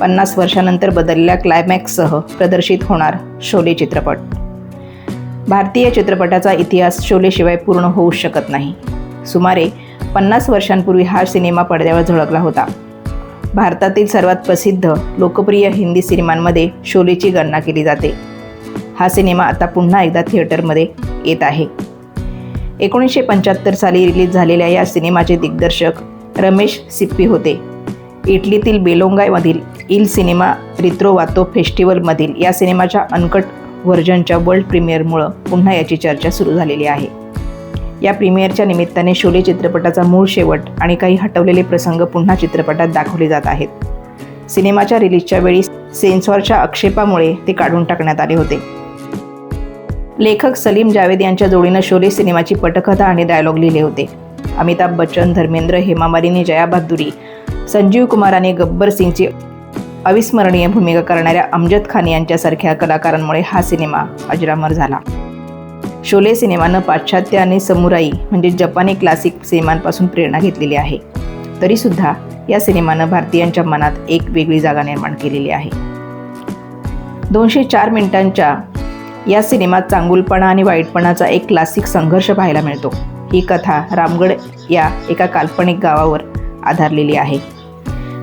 पन्नास वर्षानंतर बदलल्या क्लायमॅक्ससह प्रदर्शित होणार शोले चित्रपट. भारतीय चित्रपटाचा इतिहास शोलेशिवाय पूर्ण होऊ शकत नाही. सुमारे पन्नास वर्षांपूर्वी हा सिनेमा पडद्यावर झळकला होता. भारतातील सर्वात प्रसिद्ध लोकप्रिय हिंदी सिनेमांमध्ये शोलेची गणना केली जाते. हा सिनेमा आता पुन्हा एकदा थिएटरमध्ये येत आहे. एकोणीसशे पंच्याहत्तर साली रिलीज झालेल्या या सिनेमाचे दिग्दर्शक रमेश सिप्पी होते. इटलीतील बेलोंगायमधील इल सिनेमा रित्रोवातो फेस्टिवलमधील या सिनेमाच्या अनकट व्हर्जनच्या वर्ल्ड प्रीमियरमुळं पुन्हा याची चर्चा सुरू झालेली आहे. या प्रीमियरच्या निमित्ताने शोले चित्रपटाचा मूळ शेवट आणि काही हटवलेले प्रसंग पुन्हा चित्रपटात दाखवले जात आहेत. सिनेमाच्या रिलीजच्या वेळी सेन्सॉरच्या आक्षेपामुळे ते काढून टाकण्यात आले होते. लेखक सलीम जावेद यांच्या जोडीनं शोले सिनेमाची पटकथा आणि डायलॉग लिहिले होते. अमिताभ बच्चन धर्मेंद्र हेमामालिनी जया बहादुरी संजीव कुमार आणि गब्बर सिंगची अविस्मरणीय भूमिका करणाऱ्या अमजद खान यांच्यासारख्या कलाकारांमुळे हा सिनेमा अजरामर झाला. शोले सिनेमानं पाश्चात्य आणि समुराई म्हणजे जपानी क्लासिक सिनेमांपासून प्रेरणा घेतलेली आहे. तरीसुद्धा या सिनेमानं भारतीयांच्या मनात एक वेगळी जागा निर्माण केलेली आहे. दोनशे चार मिनिटांच्या या सिनेमात चांगुलपणा आणि वाईटपणाचा एक क्लासिक संघर्ष पाहायला मिळतो. ही कथा रामगड या एका काल्पनिक गावावर आधारलेली आहे.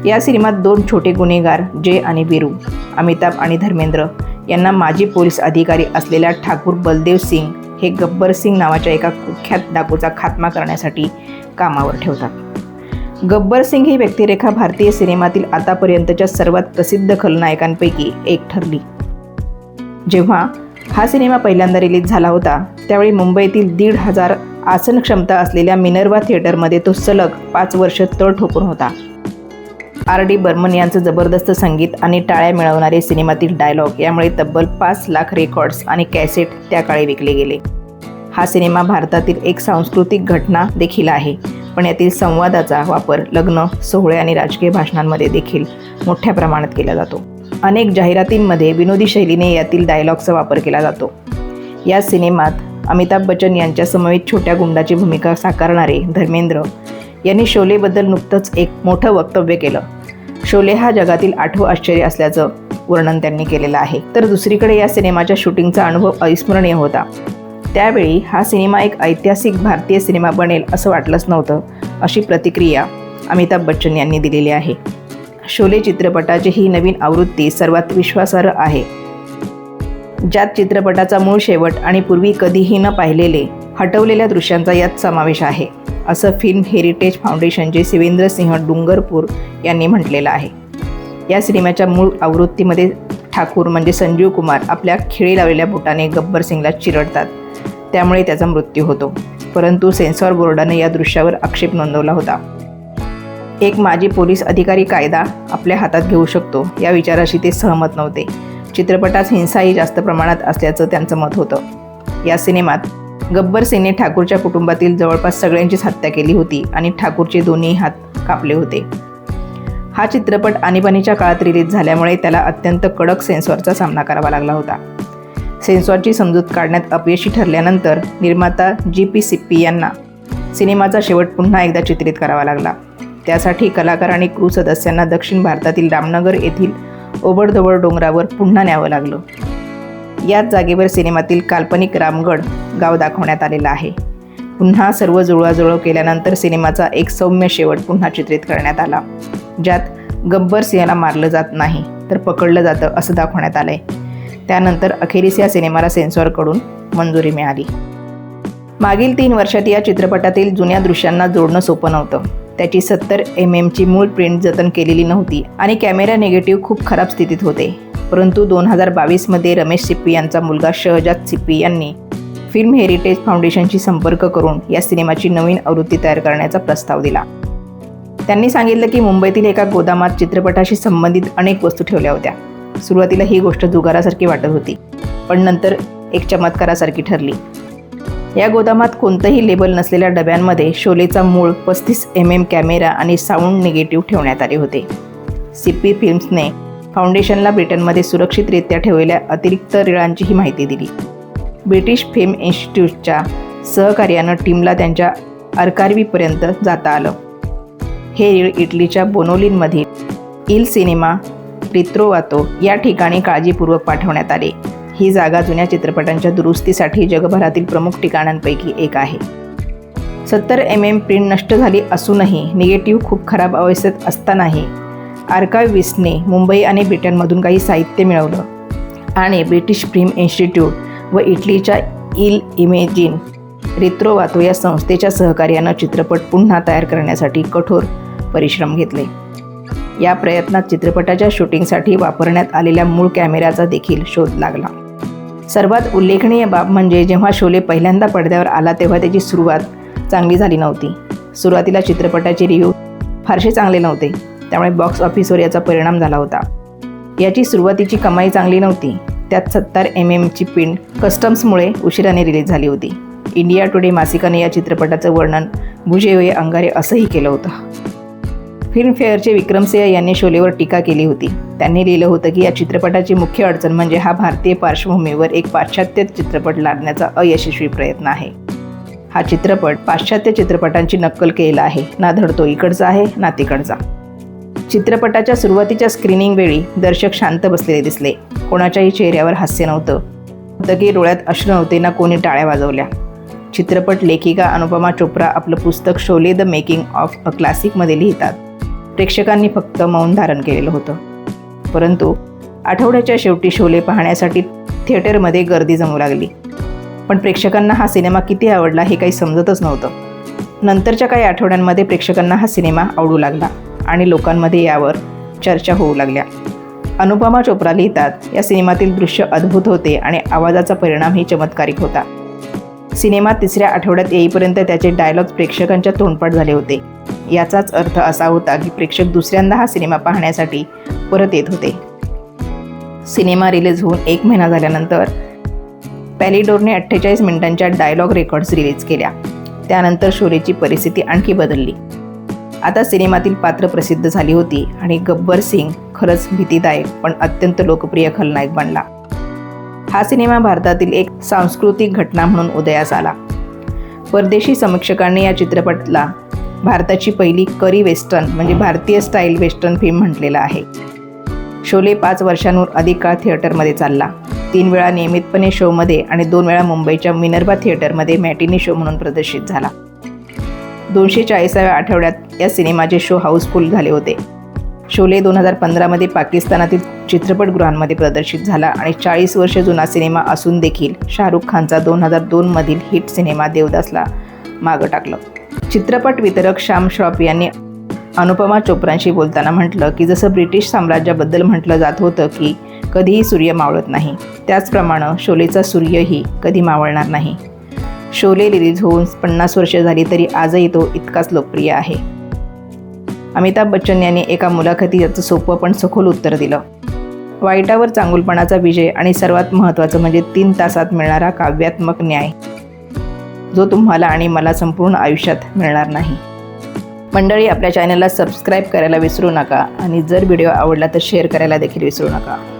या सिनेमात दोन छोटे गुन्हेगार जय आणि बिरू अमिताभ आणि धर्मेंद्र यांना माजी पोलीस अधिकारी असलेल्या ठाकूर बलदेव सिंग हे गब्बर सिंग नावाच्या एका कुख्यात डाकूचा खात्मा करण्यासाठी कामावर ठेवतात. गब्बर सिंग ही व्यक्तिरेखा भारतीय सिनेमातील आतापर्यंतच्या सर्वात प्रसिद्ध खलनायकांपैकी एक ठरली. जेव्हा हा सिनेमा पहिल्यांदा रिलीज झाला होता त्यावेळी मुंबईतील दीड हजार आसन क्षमता असलेल्या मिनर्वा थिएटरमध्ये तो सलग पाच वर्ष तळ ठोकून होता. आर डी बर्मन यांचं जबरदस्त संगीत आणि टाळ्या मिळवणारे सिनेमातील डायलॉग यामुळे तब्बल पाच लाख रेकॉर्ड्स आणि कॅसेट त्या काळी विकले गेले. हा सिनेमा भारतातील एक सांस्कृतिक घटना देखील आहे. पण यातील संवादाचा वापर लग्न सोहळे आणि राजकीय भाषणांमध्ये देखील मोठ्या प्रमाणात केला जातो. अनेक जाहिरातींमध्ये विनोदी शैलीने यातील डायलॉगचा वापर केला जातो. या सिनेमात अमिताभ बच्चन यांच्यासमवेत छोट्या गुंडाची भूमिका साकारणारे धर्मेंद्र यांनी शोलेबद्दल नुकतंच एक मोठं वक्तव्य केलं. शोले हा जगातील आठवं आश्चर्य असल्याचं वर्णन त्यांनी केलेलं आहे. तर दुसरीकडे या सिनेमाच्या शूटिंगचा अनुभव अविस्मरणीय होता. त्यावेळी हा सिनेमा एक ऐतिहासिक भारतीय सिनेमा बनेल असं वाटलंच नव्हतं अशी प्रतिक्रिया अमिताभ बच्चन यांनी दिलेली आहे. शोले चित्रपटाची ही नवीन आवृत्ती सर्वात विश्वासार्ह आहे. ज्यात चित्रपटाचा मूळ शेवट आणि पूर्वी कधीही न पाहिलेले हटवलेल्या दृश्यांचा यात समावेश आहे. असं फिल्म हेरिटेज फाउंडेशनचे शिवेंद्र सिंह डुंगरपूर यांनी म्हटलेलं आहे. या सिनेमाच्या मूळ आवृत्तीमध्ये ठाकूर म्हणजे संजीव कुमार आपल्या खिळी लावलेल्या बोटाने गब्बर सिंगला चिरडतात. त्यामुळे त्याचा मृत्यू होतो. परंतु सेन्सॉर बोर्डाने या दृश्यावर आक्षेप नोंदवला होता. एक माजी पोलीस अधिकारी कायदा आपल्या हातात घेऊ शकतो या विचाराशी ते सहमत नव्हते. चित्रपटात हिंसाही जास्त प्रमाणात असल्याचं त्यांचं मत होतं. या सिनेमात गब्बर सेने ठाकूरच्या कुटुंबातील जवळपास सगळ्यांचीच हत्या केली होती आणि ठाकूरचे दोन्ही हात कापले होते. हा चित्रपट आणीबाणीच्या काळात रिलीज झाल्यामुळे त्याला अत्यंत कडक सेन्सॉरचा सामना करावा लागला होता. सेन्सॉरची समजूत काढण्यात अपयशी ठरल्यानंतर निर्माता जी पी सिप्पी यांना सिनेमाचा शेवट पुन्हा एकदा चित्रित करावा लागला. त्यासाठी कलाकार आणि क्रू सदस्यांना दक्षिण भारतातील रामनगर येथील ओबडधोबड डोंगरावर पुन्हा न्यावं लागलं. याच जागेवर सिनेमातील काल्पनिक रामगड गाव दाखवण्यात आलेलं आहे. पुन्हा सर्व जुळवाजुळव केल्यानंतर सिनेमाचा एक सौम्य शेवट पुन्हा चित्रित करण्यात आला. ज्यात गब्बर सिंहला मारलं जात नाही तर पकडलं जातं असं दाखवण्यात आलं आहे त्यानंतर अखेरीस या सिनेमाला सेन्सॉरकडून मंजुरी मिळाली. मागील तीन वर्षात या चित्रपटातील जुन्या दृश्यांना जोडणं सोपं नव्हतं. त्याची सत्तर एम एमची मूळ प्रिंट जतन केलेली नव्हती आणि कॅमेरा निगेटिव्ह खूप खराब स्थितीत होते. परंतु दोन हजार बावीसमध्ये रमेश सिप्पी यांचा मुलगा शहजाद सिप्पी यांनी फिल्म हेरिटेज फाउंडेशनशी संपर्क करून या सिनेमाची नवीन आवृत्ती तयार करण्याचा प्रस्ताव दिला. त्यांनी सांगितलं की मुंबईतील एका गोदामात चित्रपटाशी संबंधित अनेक वस्तू ठेवल्या होत्या. सुरुवातीला ही गोष्ट जुगारासारखी वाटत होती पण नंतर एक चमत्कारासारखी ठरली. या गोदामात कोणतंही लेबल नसलेल्या डब्यांमध्ये शोलेचा मूळ पस्तीस एम एम कॅमेरा आणि साऊंड निगेटिव्ह ठेवण्यात आले होते. सिप्पी फिल्म्सने फाउंडेशनला ब्रिटनमध्ये सुरक्षितरित्या ठेवलेल्या अतिरिक्त रिळांचीही माहिती दिली. ब्रिटिश फिल्म इन्स्टिट्यूटच्या सहकार्यानं टीमला त्यांच्या अरकारवीपर्यंत जाता आलं. हे रीळ इटलीच्या बोनोलीनमधील इल सिनेमा रित्रोवातो या ठिकाणी काळजीपूर्वक पाठवण्यात आले. ही जागा जुन्या चित्रपटांच्या दुरुस्तीसाठी जगभरातील प्रमुख ठिकाणांपैकी एक आहे. सत्तर एम एम प्रिंट नष्ट झाली असूनही निगेटिव्ह खूप खराब अवस्थेत असतानाही आर्कायविस्टने मुंबई आणि ब्रिटनमधून काही साहित्य मिळवलं आणि ब्रिटिश फिल्म इन्स्टिट्यूट व इटलीच्या इल इमेजिन रेत्रोवातो या संस्थेच्या सहकार्यानं चित्रपट पुन्हा तयार करण्यासाठी कठोर परिश्रम घेतले. या प्रयत्नात चित्रपटाच्या शूटिंगसाठी वापरण्यात आलेल्या मूळ कॅमेऱ्याचा देखील शोध लागला. सर्वात उल्लेखनीय बाब म्हणजे जेव्हा शोले पहिल्यांदा पडद्यावर आला तेव्हा त्याची सुरुवात चांगली झाली नव्हती. सुरुवातीला चित्रपटाचे रिव्ह्यू फारसे चांगले नव्हते. त्यामुळे बॉक्स ऑफिसवर याचा परिणाम झाला होता. याची सुरुवातीची कमाई चांगली नव्हती. त्यात सत्तर एम एमची पिंड कस्टम्समुळे उशिराने रिलीज झाली होती. इंडिया टुडे मासिकाने या चित्रपटाचं वर्णन भुजेवे अंगारे असंही केलं होतं. फिल्मफेअरचे विक्रमसिंह यांनी शोलेवर टीका केली होती. त्यांनी लिहिलं होतं की या चित्रपटाची मुख्य अडचण म्हणजे हा भारतीय पार्श्वभूमीवर एक पाश्चात्य चित्रपट लादण्याचा अयशस्वी प्रयत्न आहे. हा चित्रपट पाश्चात्य चित्रपटांची नक्कल केला आहे. ना धडतो इकडचा आहे ना तिकडचा. चित्रपटाच्या सुरुवातीच्या स्क्रीनिंग वेळी दर्शक शांत बसलेले दिसले. कोणाच्याही चेहऱ्यावर हास्य नव्हतं. होतं की डोळ्यात अश्रू नव्हते ना कोणी टाळ्या वाजवल्या. चित्रपट लेखिका अनुपमा चोप्रा आपलं पुस्तक Sholay the making of a क्लासिकमध्ये लिहितात. प्रेक्षकांनी फक्त मौन धारण केलेलं होतं. परंतु आठवड्याच्या शेवटी शोले पाहण्यासाठी थिएटरमध्ये गर्दी जमू लागली. पण प्रेक्षकांना हा सिनेमा किती आवडला हे काही समजतच नव्हतं. नंतरच्या काही आठवड्यांमध्ये प्रेक्षकांना हा सिनेमा आवडू लागला आणि लोकांमध्ये यावर चर्चा होऊ लागल्या. अनुपमा चोप्रा लिहितात या सिनेमातील दृश्य अद्भुत होते आणि आवाजाचा परिणामही चमत्कारिक होता. सिनेमा तिसऱ्या आठवड्यात येईपर्यंत त्याचे डायलॉग प्रेक्षकांच्या तोंडपाठ झाले होते. याचाच अर्थ असा होता की प्रेक्षक दुसऱ्यांदा हा सिनेमा पाहण्यासाठी परत येत होते. सिनेमा रिलीज होऊन एक महिना झाल्यानंतर पॅलिडोरने अठ्ठेचाळीस मिनिटांच्या डायलॉग रेकॉर्ड्स रिलीज केल्या. त्यानंतर शोरेची परिस्थिती आणखी बदलली. आता सिनेमातील पात्र प्रसिद्ध झाली होती आणि गब्बर सिंग खरंच भीतीदायक पण अत्यंत लोकप्रिय खलनायक बनला. हा सिनेमा भारतातील एक सांस्कृतिक घटना म्हणून उदयास आला. परदेशी समीक्षकांनी या चित्रपटाला भारताची पहिली करी वेस्टर्न म्हणजे भारतीय स्टाईल वेस्टर्न फिल्म म्हटलेला आहे. शोले पाच वर्षांवर अधिक काळ थिएटरमध्ये चालला. तीन वेळा नियमितपणे शोमध्ये आणि दोन वेळा मुंबईच्या मिनर्बा थिएटरमध्ये मॅटिनी शो म्हणून प्रदर्शित झाला. दोनशे चाळीसाव्या आठवड्यात या सिनेमाचे शो हाऊसफुल झाले होते. शोले दोन हजार पंधरामध्ये पाकिस्तानातील चित्रपटगृहांमध्ये प्रदर्शित झाला आणि चाळीस वर्ष जुना सिनेमा असून देखील शाहरुख खानचा दोन हजार दोनमधील हिट सिनेमा देवदासला मागं टाकलं. चित्रपट वितरक श्याम श्रॉफ यांनी अनुपमा चोप्रांशी बोलताना म्हटलं की जसं ब्रिटिश साम्राज्याबद्दल म्हटलं जात होतं की कधीही सूर्य मावळत नाही. त्याचप्रमाणे शोलेचा सूर्यही कधी मावळणार नाही. शोले रिलीज होऊन पन्नास वर्ष झाली तरी आजही तो इतकाच लोकप्रिय आहे. अमिताभ बच्चन यांनी एका मुलाखतीत याचं सोपं पण सखोल उत्तर दिलं. वाईटावर चांगुलपणाचा विजय आणि सर्वात महत्त्वाचं म्हणजे तीन तासात मिळणारा काव्यात्मक न्याय. जो तुम्हाला आणि मला संपूर्ण आयुष्यात मिळणार नाही. मंडळी आपल्या चॅनलला सबस्क्राईब करायला विसरू नका आणि जर व्हिडिओ आवडला तर शेअर करायला देखील विसरू नका.